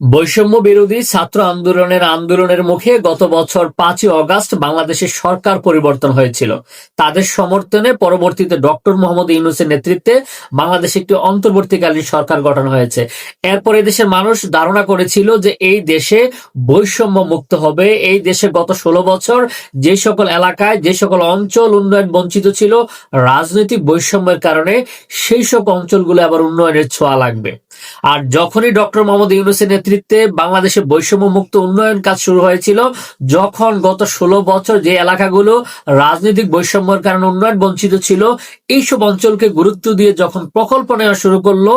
বৈষম্য বিরোধী ছাত্র আন্দোলনের আন্দোলনের মুখে গত বছর পাঁচই অগাস্ট বাংলাদেশের সরকার পরিবর্তন হয়েছিল। তাদের সমর্থনে পরবর্তীতে ডক্টর মোহাম্মদ ইউনুসের নেতৃত্বে বাংলাদেশে একটি অন্তর্বর্তীকালীন সরকার গঠন হয়েছে। এরপর দেশের মানুষ ধারণা করেছিল যে এই দেশে বৈষম্য মুক্ত হবে। এই দেশে গত ষোলো বছর যে সকল এলাকায়, যে সকল অঞ্চল উন্নয়ন বঞ্চিত ছিল, রাজনৈতিক বৈষম্যের কারণে সেই সব অঞ্চলগুলো আবার উন্নয়নের ছোঁয়া লাগবে। আর যখনই ডক্টর মোহাম্মদ ইউনুসের নেতৃত্বে বাংলাদেশে বৈষম্য মুক্ত উন্নয়ন কাজ শুরু হয়েছিল, যখন গত ষোলো বছর যে এলাকাগুলো রাজনৈতিক বৈষম্যের কারণে উন্নয়ন বঞ্চিত ছিল, এইসব অঞ্চলকে গুরুত্ব দিয়ে যখন প্রকল্প নেওয়া শুরু করল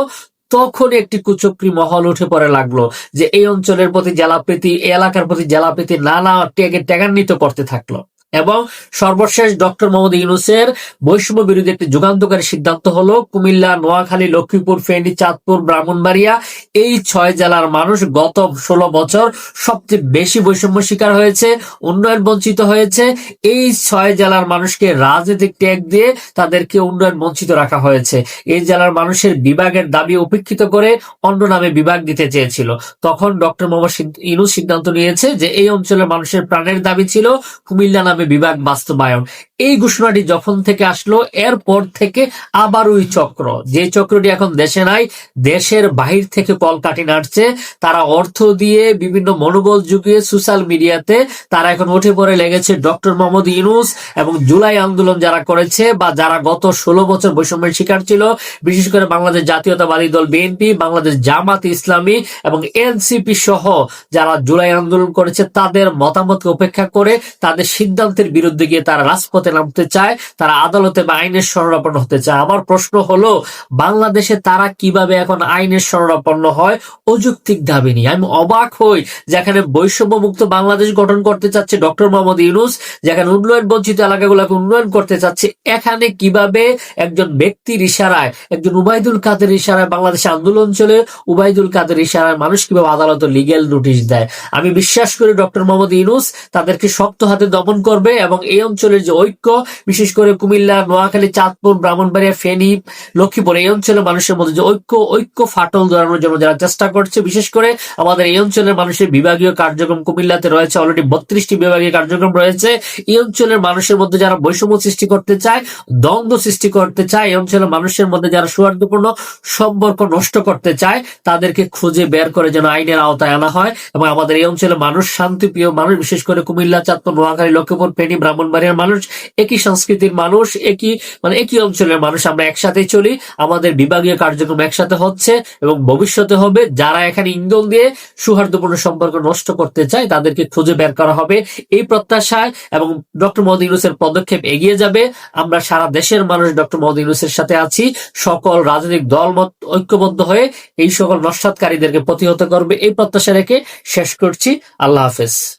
তখন একটি কুচক্রি মহল উঠে পড়ে লাগল যে এই অঞ্চলের প্রতি জেলাপ্রীতি এলাকার প্রতি জেলাপ্রীতি নানা টেকে টেগান্বিত করতে থাকল। এবং সর্বশেষ ডক্টর মোহাম্মদ ইউনুসের বৈষম্য বিরোধী একটি যুগান্তকারী সিদ্ধান্ত হলো কুমিল্লা, নোয়াখালী, লক্ষ্মীপুর, ফেনী, চাঁদপুর, ব্রাহ্মণবাড়িয়া এই ছয় জেলার মানুষ গত ষোলো বছর সবচেয়ে বেশি বৈষম্য শিকার হয়েছে, উন্নয়ন বঞ্চিত হয়েছে। এই ছয় জেলার মানুষকে রাজনৈতিক ট্যাগ দিয়ে তাদেরকে উন্নয়ন বঞ্চিত রাখা হয়েছে। এই জেলার মানুষের বিভাগের দাবি উপেক্ষিত করে অন্য নামে বিভাগ দিতে চেয়েছিল। তখন ডক্টর মোহাম্মদ ইউনুস সিদ্ধান্ত নিয়েছে যে এই অঞ্চলের মানুষের প্রাণের দাবি ছিল কুমিল্লা নামে বিভাগ বাস্তবায়ন। এই ঘোষণাটি যখন থেকে আসলো, এরপর থেকে আবার ওই চক্র। যে চক্রটি এখন দেশে নাই, দেশের বাহির থেকে কলকাঠি নাড়ছে। তারা অর্থ দিয়ে বিভিন্ন মনোবল যুগিয়ে সোশ্যাল মিডিয়াতে তারা এখন উঠে পড়ে লেগেছে ডক্টর মোহাম্মদ ইউনুস এবং জুলাই আন্দোলন যারা করেছে বা যারা গত ষোলো বছর বৈষম্যের শিকার ছিল, বিশেষ করে বাংলাদেশ জাতীয়তাবাদী দল বিএনপি, বাংলাদেশ জামাত ইসলামী এবং এনসিপি সহ যারা জুলাই আন্দোলন করেছে, তাদের মতামতকে উপেক্ষা করে তাদের সিদ্ধান্তের বিরুদ্ধে গিয়ে তারা রাজপথে নামতে চায়, তারা আদালতে বা আইনের শরণাপন্ন হতে চায়। আমার প্রশ্ন হলো, বাংলাদেশে তারা কীভাবে এখন আইনের শরণাপন্ন হয়? অযৌক্তিক দাবি নিয়ে। আমি অবাক হই, যেখানে বৈষম্য মুক্ত বাংলাদেশ গঠন করতে চাচ্ছে ডক্টর মোহাম্মদ ইউনুস, যেখানে উন্নয়ন বঞ্চিত এলাকাগুলোকে উন্নয়ন করতে চাচ্ছে। এখানে কীভাবে একজন ব্যক্তির ইশারায়, একজন উবাইদুল কাদের ইশারায় বাংলাদেশে আন্দোলন চলে উবাইদুল কাদের ইশারায় মানুষ কীভাবে আদালতে লিগেল নোটিশ দেয়? আমি বিশ্বাস করি ডক্টর মোহাম্মদ ইউনুস তাদেরকে শক্ত হাতে দমন করবে। এবং এই অঞ্চলের যে ঐক্য, বিশেষ করে কুমিল্লা, নোয়াখালী, চাঁদপুর, ব্রাহ্মণবাড়িয়া, ফেনী, লক্ষ্মীপুর, এই অঞ্চলের মানুষের মধ্যে যে ঐক্য ঐক্য ফাটল ধরানোর জন্য যারা চেষ্টা করছে, বিশেষ করে আমাদের এই অঞ্চলের মানুষের বিভাগীয় কার্যক্রম কুমিল্লাতে রয়েছে অলরেডি বত্রিশটি বিভাগীয় কার্যক্রম রয়েছে। এই অঞ্চলের মানুষের মধ্যে যারা বৈষম্য সৃষ্টি করতে চায়, দ্বন্দ্ব সৃষ্টি করতে চায়, এই অঞ্চলের মানুষের মধ্যে যারা সৌহার্দ্যপূর্ণ সম্পর্ক নষ্ট করতে চায়, তাদেরকে খুঁজে বের করে যেন আইনের আওতায় আনা হয়। এবং আমাদের এই অঞ্চলের মানুষ, শান্তিপ্রিয় মানুষ, বিশেষ করে কুমিল্লা, চাঁদপুর, নোয়াখালী, লক্ষ্মীপুর ফেনী ব্রাহ্মণবাড়িয়ার মানুষ, একই সংস্কৃতির মানুষ, একই মানে একই অঞ্চলের মানুষ আমরা একসাথে চলি। আমাদের বিভাগীয় কার্যক্রম একসাথে হচ্ছে এবং ভবিষ্যতে হবে। যারা এখানে ইন্ধন দিয়ে সৌহার্দ্যপূর্ণ সম্পর্ক নষ্ট করতে চায়, তাদেরকে খুঁজে বের করা হবে। এই প্রত্যাশায় এবং ডক্টর মোহাম্মদ ইউনুসের পদক্ষেপ এগিয়ে যাবে। আমরা সারা দেশের মানুষ ডক্টর মোহাম্মদ ইউনুসের সাথে আছি। সকল রাজনৈতিক দল, মত ঐক্যবদ্ধ হয়ে এই সকল নস্বাতকারীদেরকে প্রতিহত করবে। এই প্রত্যাশা রেখে শেষ করছি। আল্লাহ হাফেজ।